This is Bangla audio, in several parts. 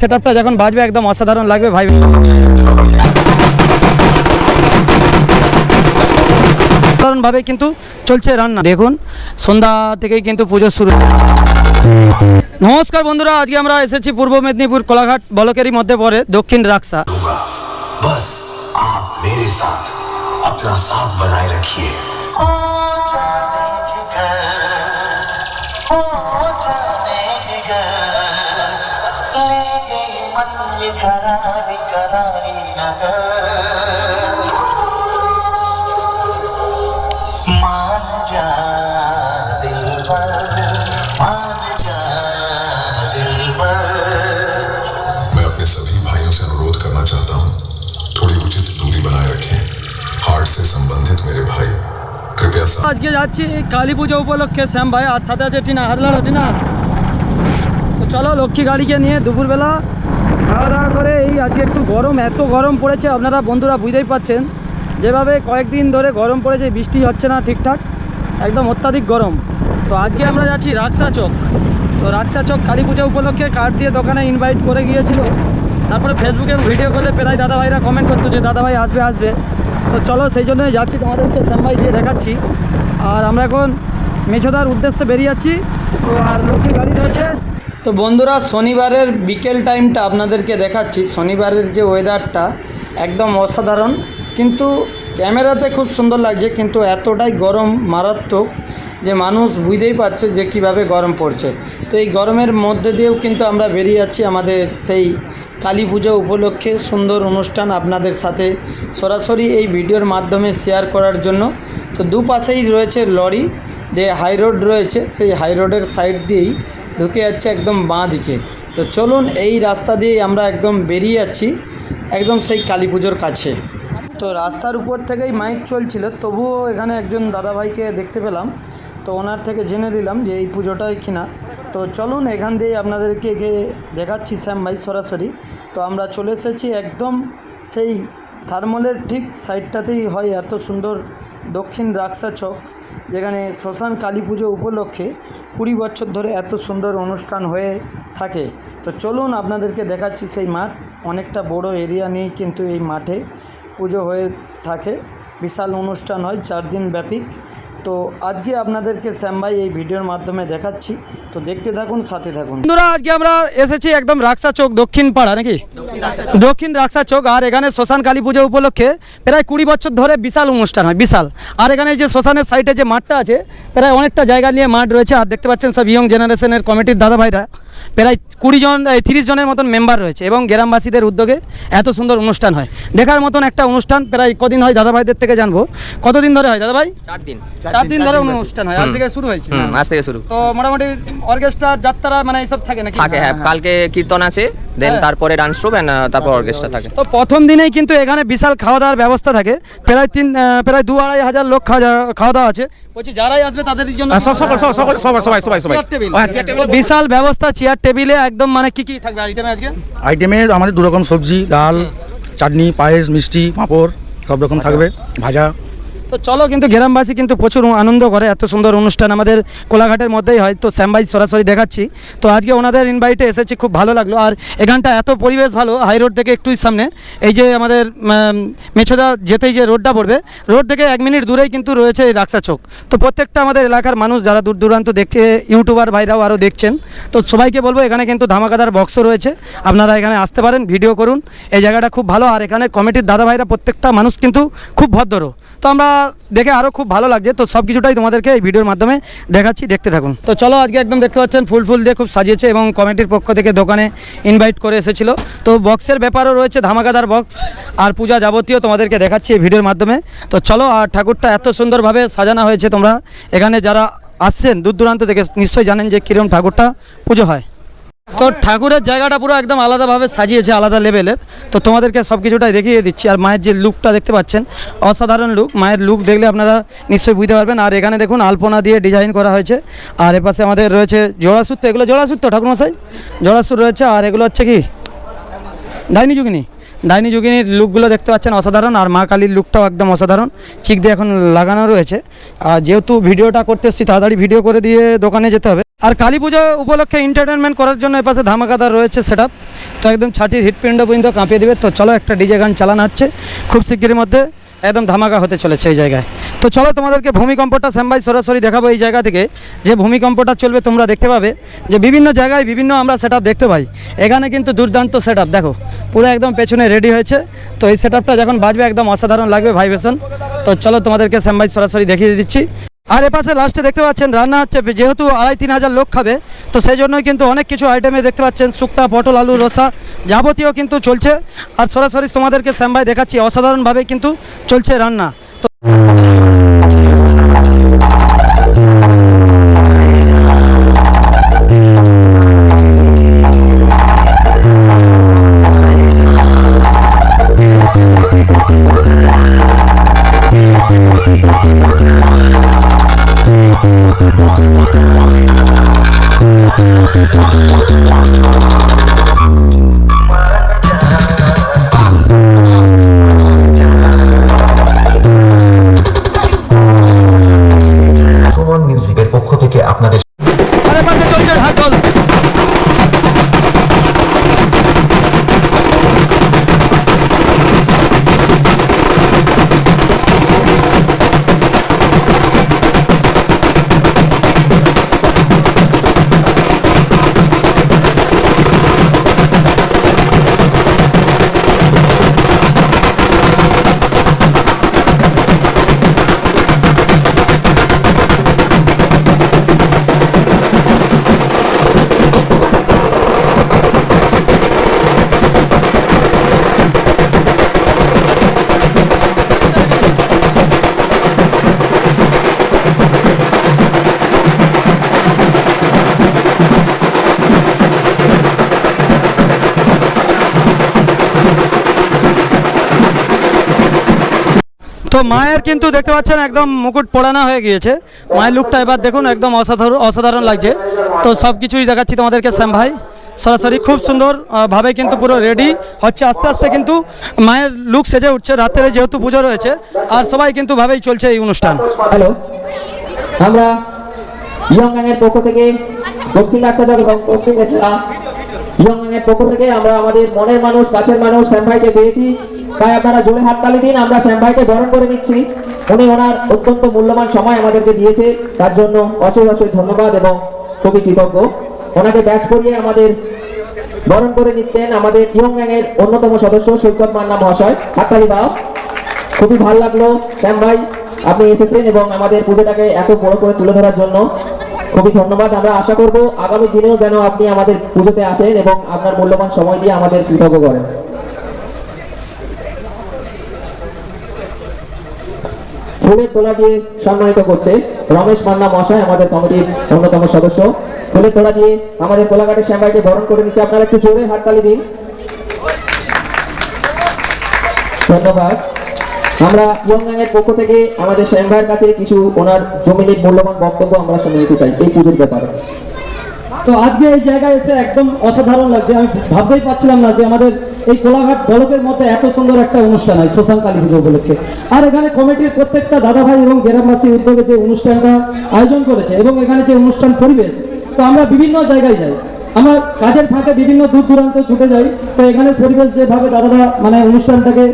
সেট আপটা যখন বাজবে একদম অসাধারণ লাগবে ভাই। সাধারণভাবে কিন্তু চলছে রান্না। দেখুন সন্ধ্যা থেকেই কিন্তু পুজো শুরু। নমস্কার বন্ধুরা আজকে আমরা এসেছি পূর্ব মেদিনীপুর কোলাঘাট বলকেরই মধ্যে পড়ে দক্ষিণ রাক্সা। बस मन ये करारी करारी नजर मान जा दिलबर मान जा दिलबर मैं अपने सभी भाइयों से अनुरोध करना चाहता हूँ थोड़ी उचित दूरी बनाए रखें हार्ट से संबंधित मेरे भाई कृपया सा- আজকে যাচ্ছি কালী পুজো উপলক্ষে শ্যাম ভাই আর সাথে আছে টিনা হাত লাড়ো টিনা তো চলো লক্ষ্মী গাড়িকে নিয়ে দুপুরবেলা খাওয়া দাওয়া করে এই আজকে একটু গরম, এত গরম পড়েছে, আপনারা বন্ধুরা বুঝতেই পাচ্ছেন। যেভাবে কয়েকদিন ধরে গরম পড়েছে, বৃষ্টি হচ্ছে না ঠিকঠাক, একদম অত্যাধিক গরম। তো আজকে আমরা যাচ্ছি রাক্সা চক। তো রাক্সা চক কালী পুজো উপলক্ষে কার্ড দিয়ে দোকানে ইনভাইট করে গিয়েছিল। তারপরে ফেসবুকে ভিডিও করলে প্রায় দাদা ভাইরা কমেন্ট করতো যে দাদা ভাই আসবে আসবে। তো চলো সেই জন্যই যাচ্ছি, তোমাদেরকে শ্যামভাই দিয়ে দেখাচ্ছি। আর আমরা এখন মেছোদার উদ্দেশ্যে বেরিয়ে যাচ্ছি। তো আর লক্ষ্মী গাড়ি রয়েছে তো বন্ধুরা, শনিবারের বিকেল টাইমটা আপনাদেরকে দেখাচ্ছি। শনিবারের যে ওয়েদারটা একদম অসাধারণ। কিন্তু ক্যামেরাতে খুব সুন্দর লাগছে, কিন্তু এতটাই গরম মারাত্মক যে মানুষ বুঝতেই পারছে যে কীভাবে গরম পড়ছে। তো এই গরমের মধ্যে দিয়েও কিন্তু আমরা বেরিয়ে যাচ্ছি আমাদের সেই কালী পুজো উপলক্ষে সুন্দর অনুষ্ঠান আপনাদের সাথে সরাসরি এই ভিডিওর মাধ্যমে শেয়ার করার জন্য। তো দুপাশেই রয়েছে লরি যে হাই রোড রয়েছে, সেই হাই রোডের সাইড দিয়েই ঢুকে যাচ্ছে একদম বাঁ দিকে। তো চলুন এই রাস্তা দিয়েই আমরা একদম বেরিয়ে যাচ্ছি, একদম সেই কালী পুজোর কাছে। তো রাস্তার উপর থেকেই মাইক চলছিল, তবুও এখানে একজন দাদাভাইকে দেখতে পেলাম। তো ওনার থেকে জেনে নিলাম যে এই পুজোটাই কিনা। তো চলুন এখান দিয়ে আপনাদেরকে দেখাচ্ছি শ্যাম ভাই সরাসরি। তো আমরা চলে এসেছি একদম সেই থার্মলের ঠিক সাইডটাতেই হয়, এত সুন্দর দক্ষিণ রাক্সা চক, যেখানে শ্মশান কালী পুজো উপলক্ষে কুড়ি বছর ধরে এত সুন্দর অনুষ্ঠান হয়ে থাকে। তো চলুন আপনাদেরকে দেখাচ্ছি সেই মাঠ। অনেকটা বড় এরিয়া নিয়েই কিন্তু এই মাঠে পুজো হয়ে থাকে। বিশাল অনুষ্ঠান হয়, চার দিন ব্যাপিক তো আজকে আপনাদেরকে শ্যাম ভাই এই ভিডিওর মাধ্যমে দেখাচ্ছি। তো দেখতে থাকুন, সাথে থাকুন। বন্ধুরা, আজকে আমরা এসেছি একদম রাক্সা চোখ দক্ষিণ পাড়া, নাকি? দক্ষিণ রাক্সা চোখ আর এখানে শ্মশান কালী পুজো উপলক্ষে প্রায় কুড়ি বছর ধরে বিশাল অনুষ্ঠান হয়, বিশাল। আর এখানে যে শ্মশানের সাইডে যে মাঠটা আছে, প্রায় অনেকটা জায়গা নিয়ে মাঠ রয়েছে। আর দেখতে পাচ্ছেন সব ইয়ং জেনারেশনের কমিটির দাদা ভাইরা প্রায় কুড়ি জন তিরিশ জনের মতন মেম্বার রয়েছে এবং গ্রামবাসীদের উদ্যোগে এত সুন্দর অনুষ্ঠান হয়। দেখার মতন একটা অনুষ্ঠান প্রায় কদিন হয় দাদা ভাইদের থেকে জানব। কতদিন ধরে হয় দাদা ভাই চার দিন চার দিন ধরে অনুষ্ঠান হয়। আজ থেকে শুরু হয়েছে। আজ থেকে শুরু। তো মোটামুটি অর্কেস্ট্রা যাত্রা মানে এইসব থাকে নাকি? থাকে হ্যাঁ কালকে কীর্তন আছে দেন হ্যাঁ। তারপরে ডান্স শো তারপর অর্কেস্ট্রা থাকে। তো প্রথম দিনেই কিন্তু এখানে বিশাল খাওয়া দাওয়ার ব্যবস্থা থাকে। প্রায় তিন প্রায় দু আড়াই হাজার লোক খাওয়া দাওয়া- খাওয়া দাওয়া আছে। বিশাল ব্যবস্থা চেয়ার টেবিলে একদম মানে কি কি থাকবে আইটেমে আজকে? আইটেমে আমাদের দু রকম সবজি ডাল চাটনি পায়েস মিষ্টি পাঁপড় সব রকম থাকবে ভাজা। তো চলো কিন্তু গ্রামবাসী কিন্তু প্রচুর আনন্দ করে, এত সুন্দর অনুষ্ঠান আমাদের কোলাঘাটের মধ্যেই হয়। তো শ্যামবাই সরাসরি দেখাচ্ছি। তো আজকে ওনাদের ইনভাইটে এসেছি, খুব ভালো লাগল। আর এখানটা এত পরিবেশ ভালো হাই রোড থেকে একটুই সামনে। এই যে আমাদের মেছোদা যেতেই যে রোডটা পড়বে রোড থেকে এক মিনিট দূরেই কিন্তু রয়েছে এই রাক্সা চোক। তো প্রত্যেকটা আমাদের এলাকার মানুষ যারা দূর দূরান্ত দেখতে ইউটিউবার ভাইরাও আরও দেখছেন। তো সবাইকে বলব, এখানে কিন্তু ধামাকাদার বক্সও রয়েছে। আপনারা এখানে আসতে পারেন ভিডিও করুন। এই জায়গাটা খুব ভালো। আর এখানে কমিটির দাদা ভাইরা প্রত্যেকটা মানুষ কিন্তু খুব ভদ্র। তো আমরা দেখে আরও খুব ভালো লাগছে। তো সব কিছুটাই তোমাদেরকে এই ভিডিওর মাধ্যমে দেখাচ্ছি। দেখতে থাকুন। তো চলো আজকে একদম দেখতে পাচ্ছেন, ফুল ফুল দিয়ে খুব সাজিয়েছে এবং কমিটির পক্ষ থেকে দোকানে ইনভাইট করে এসেছিল। তো বক্সের ব্যাপারও রয়েছে, ধামাকাদার বক্স আর পূজা যাবতীয় তোমাদেরকে দেখাচ্ছি এই ভিডিওর মাধ্যমে। তো চলো, আর ঠাকুরটা এত সুন্দরভাবে সাজানো হয়েছে তোমরা। এখানে যারা আসছেন, দূর দূরান্ত থেকে নিশ্চয়ই জানেন যে কীরকম ঠাকুরটা পুজো হয়। তো ঠাকুরের জায়গাটা পুরো একদম আলাদাভাবে সাজিয়েছে, আলাদা লেভেলের তো তোমাদেরকে সব কিছুটাই দেখিয়ে দিচ্ছি। আর মায়ের যে লুকটা দেখতে পাচ্ছেন, অসাধারণ লুক মায়ের লুক দেখলে আপনারা নিশ্চয়ই বুঝতে পারবেন। আর এখানে দেখুন, আলপনা দিয়ে ডিজাইন করা হয়েছে। আর এপাশে আমাদের রয়েছে জোড়াসুর তো এগুলো জোড়াসুর তো ঠাকুরমশাই? জোড়াসুর রয়েছে। আর এগুলো হচ্ছে কি? ডাইনি যুগিনী। ডাইনি যুগিনীর লুকগুলো দেখতে পাচ্ছেন, অসাধারণ। আর মা কালীর লুকটাও একদম অসাধারণ। চিক দিয়ে এখন লাগানো রয়েছে। আর যেহেতু ভিডিওটা করতে এসেছি, তাড়াতাড়ি ভিডিও করে দিয়ে দোকানে যেতে হবে। আর কালী পুজো উপলক্ষে এন্টারটেনমেন্ট করার জন্য এপাশে ধামাকাদার রয়েছে সেট আপ তো একদম ছাটির হৃৎপিণ্ড পর্যন্ত কাঁপিয়ে দেবে। তো চলো একটা ডিজে গান চালানো হচ্ছে। খুব শিগগিরের মধ্যে একদম ধামাকা হতে চলেছে এই জায়গায়। তো চলো তোমাদেরকে ভূমিকম্পটা শ্যামবাই সরাসরি দেখাবো এই জায়গা থেকে। যে ভূমিকম্পটা চলবে তোমরা দেখতে পাবে। যে বিভিন্ন জায়গায় বিভিন্ন আমরা সেট দেখতে পাই। এখানে কিন্তু দুর্দান্ত সেট দেখো, পুরো একদম পেছনে রেডি হয়েছে। তো এই সেট যখন বাজবে একদম অসাধারণ লাগবে ভাইব্রেশন তো চলো তোমাদেরকে শ্যামবাই সরাসরি দেখিয়ে দিচ্ছি। আর এপাশে লাস্টে দেখতে পাচ্ছেন, রান্না হচ্ছে, যেহেতু আড়াই তিন হাজার লোক খাবে, তো সেই জন্যই কিন্তু অনেক কিছু আইটেমে দেখতে পাচ্ছেন, শুক্তা, পটল, আলু, রসা যাবতীয় কিন্তু চলছে। আর সরাসরি তোমাদেরকে শ্যামভাই দেখাচ্ছি, অসাধারণভাবে কিন্তু চলছে রান্না। তো one. মায়ের কিন্তু দেখতে পাচ্ছেন একদম মুকুট পড়ানো হয়ে গিয়েছে। মায়ের লুকটা এবার দেখুন একদম অসাধারণ অসাধারণ লাগছে। তো সব কিছুই দেখাচ্ছি তোমাদেরকে শ্যাম ভাই। সরাসরি খুব সুন্দর আহ, ভাবে কিন্তু পুরো রেডি হচ্ছে। আস্তে আস্তে কিন্তু মায়ের লুক সেজে উঠছে। রাত্রে যেহেতু পুজো রয়েছে আর সবাই কিন্তু ভাবেই চলছে এই অনুষ্ঠান। হ্যালো আমরা ইয়ং পক্ষ থেকে দক্ষিণ এবং পশ্চিম ইয়ং গ্যাংয়ের পক্ষ থেকে আমরা আমাদের মনের মানুষ, কাছের মানুষ শ্যাম ভাইকে পেয়েছি হাততালি দিন, আমরা শ্যাম ভাইকে বরণ করে নিচ্ছি। উনি ওনার অত্যন্ত মূল্যবান সময় আমাদেরকে দিয়েছে। তার জন্য ধন্যবাদ এবং খুবই কৃতজ্ঞ। ওনাকে ব্যাচ করিয়ে আমাদের বরণ করে আমাদের অন্যতম সদস্য সৈকত মান্না মহাশয়। হাততালি দাও। খুবই ভালো লাগল। শ্যাম ভাই আপনি এসেছেন এবং আমাদের পুজোটাকে এত বড় করে তুলে ধরার জন্য। খুবই ধন্যবাদ। আমরা আশা করব আগামী দিনেও যেন আপনি আমাদের পুজোতে আসেন এবং আপনার মূল্যবান সময় দিয়ে আমাদের কৃতজ্ঞ করেন। ফুলের তোলা দিয়ে সম্মানিত করতে রমেশ মান্না মহাশয় আমাদের কমিটির অন্যতম সদস্য। ফুলের তোলা দিয়ে আমাদের কোলাঘাটের শ্যামবাইকে বরণ করে নিচ্ছে। আপনারা একটু জোরে হাততালি দিন। ধন্যবাদ। আমরা ইয়ং এর পক্ষ থেকে আমাদের শ্যাম ভাইয়ের কাছে কিছু ওনার জমিনের মূল্যবান বক্তব্য আমরা শুনে নিতে চাই এই পুজোর ব্যাপারে। তো আজকে এই জায়গায় এসে একদম অসাধারণ লাগছে। আমি ভাবতেই পারছিলাম না যে আমাদের এই কোলাঘাট বলকের মধ্যে এত সুন্দর একটা অনুষ্ঠান হয় শ্মশান কালী পুজো উপলক্ষে। আর এখানে কমিটির প্রত্যেকটা দাদাভাই এবং গ্রামবাসী উদ্যোগে যে অনুষ্ঠানটা আয়োজন করেছে এবং এখানে যে অনুষ্ঠান পরিবেশ, তো আমরা বিভিন্ন জায়গায় যাই। আমরা কাজের ফাঁকে বিভিন্ন দূর দূরান্ত ছুটে যাই। তো এখানে পরিবেশ যেভাবে দাদারা মানে অনুষ্ঠানটাকে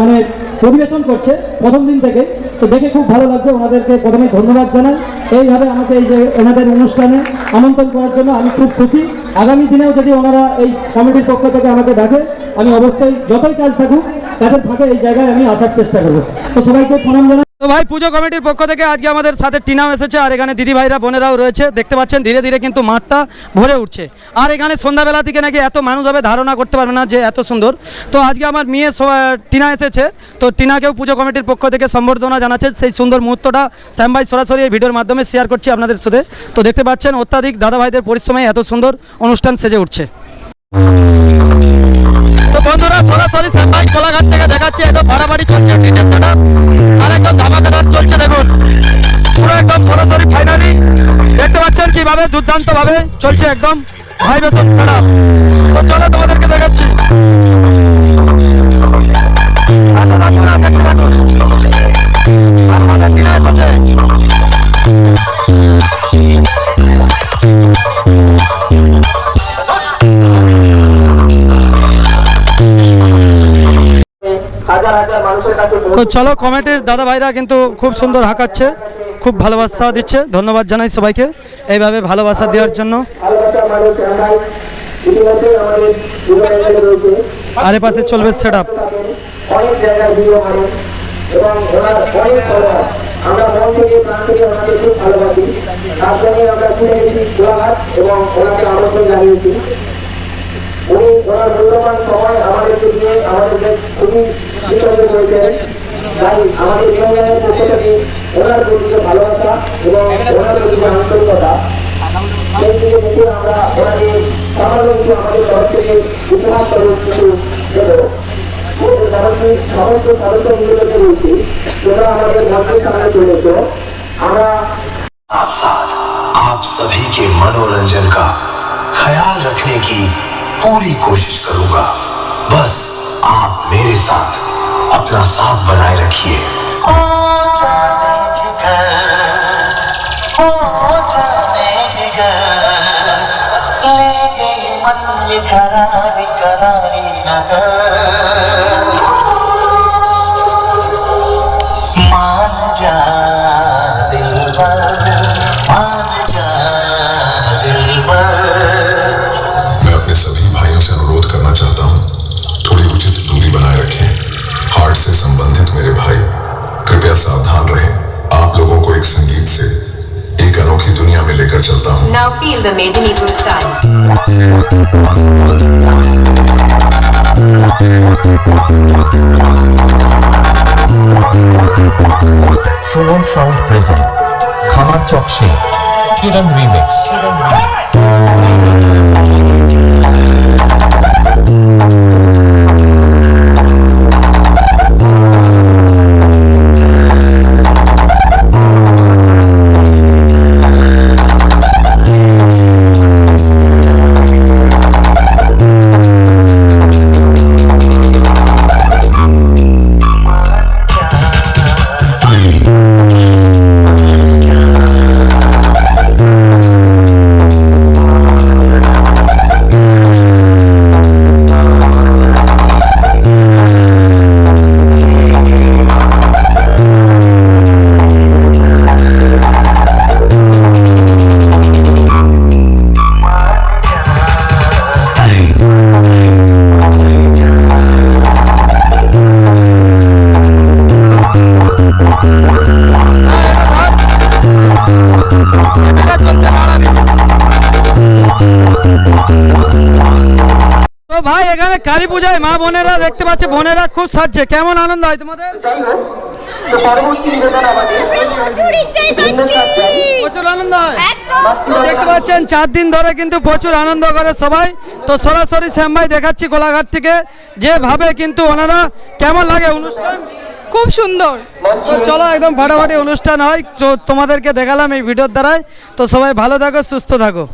মানে পরিবেশন করছে প্রথম দিন থেকে। তো দেখে খুব ভালো লাগছে ওনাদেরকে প্রথমে ধন্যবাদ জানাই। এইভাবে আমাকে এই যে ওনাদের অনুষ্ঠানে আমন্ত্রণ করার জন্য আমি খুব খুশি। আগামী দিনেও যদি ওনারা এই কমিটির পক্ষ থেকে আমাকে ডাকে, আমি অবশ্যই যতই কাজ থাকুক, তাদের ফাঁকে এই জায়গায় আমি আসার চেষ্টা করব। তো সবাইকে প্রণাম জানাই। তো ভাই, পুজো কমিটির পক্ষ থেকে আজকে আমাদের সাথে টিনাও এসেছে, আর এখানে দিদি ভাইরা বোনেরাও রয়েছে। দেখতে পাচ্ছেন, ধীরে ধীরে কিন্তু মাঠটা ভরে উঠছে। আর এখানে সন্ধ্যাবেলা থেকে নাকি এত মানুষ হবে, ধারণা করতে পারবে না যে এত সুন্দর। তো আজকে আমার মেয়ে টিনা এসেছে, তো টিনাকেও পুজো কমিটির পক্ষ থেকে সম্বর্ধনা জানাচ্ছে সেই সুন্দর মুহূর্তটা শ্যাম ভাই সরাসরি এই ভিডিওর মাধ্যমে শেয়ার করছি আপনাদের সাথে। তো দেখতে পাচ্ছেন, অত্যাধিক দাদা ভাইদের পরিশ্রমে এত সুন্দর অনুষ্ঠান সেজে উঠছে। বন্ধুরা সরাসরি শ্যামবাই কোলাঘাট থেকে দেখাচ্ছে একদম বাড়াবাড়ি চলছে ডিজের সেটআপ আর একদম ধামাকাদার চলছে দেখুন। পুরো একদম সরাসরি ফাইনালি দেখতে পাচ্ছেন কীভাবে দুর্দান্ত ভাবে চলছে একদম ভাইব্রেশন সেটআপ তো চলো তোমাদেরকে দেখাচ্ছি। আচ্ছা, দেখুন, তো চলো কমিটির দাদা ভাইরা কিন্তু খুব সুন্দর হাঁকাচ্ছে খুব ভালোবাসা দিচ্ছে ধন্যবাদ জানাই সবাইকে। এইভাবে ভালোবাসা দেওয়ার জন্য। আর পাশে চলবে সেট আপ আমরা মন থেকে প্রাণ থেকে ওনাকে খুব ভালোবাসি। তারপরে আমরা শুনে গেছি গোলাঘাট এবং ওনাকে আমন্ত্রণ জানিয়েছি। উনি ওনার মূল্যবান সময় আমাদেরকে দিয়ে আমাদেরকে খুবই বিচলিত করেছেন তাই আমাদের বিভাগের পক্ষ থেকে ওনার প্রতি যে ভালোবাসা এবং ওনার প্রতি যে আন্তরিকতা সেই দিকে দেখে আমরা ওনাকে সামান্য কিছু আমাদের তরফ থেকে উপহার স্বরূপ কিছু দেবো আমাদের সমস্ত সমস্ত সদস্য মিলে বলছি তোমরা আমাদের মঞ্চের সামনে চলে এসো আমরা साथ साथ आप सभी के मनोरंजन का ख्याल रखने की पूरी कोशिश करूंगा बस आप मेरे साथ अपना साथ बनाए रखिए। करारी करारी नज़र। Feel the Medinipur style. Suman Sound presents Khamar Chokshi Kiran Remix. Kiran Remix. বোনেরা খুব সাজছে কেমন আনন্দ হয় তোমাদের? প্রচুর আনন্দ হয়। দেখতে পাচ্ছেন চার দিন ধরে কিন্তু প্রচুর আনন্দ করে সবাই। তো সরাসরি শ্যাম ভাই দেখাচ্ছি কোলাঘাট থেকে। যেভাবে কিন্তু ওনারা কেমন লাগে অনুষ্ঠান? খুব সুন্দর। তো চলো একদম ফাটাফাটি অনুষ্ঠান হয়। তোমাদেরকে দেখালাম এই ভিডিওর দ্বারাই। তো সবাই ভালো থাকো সুস্থ থাকো।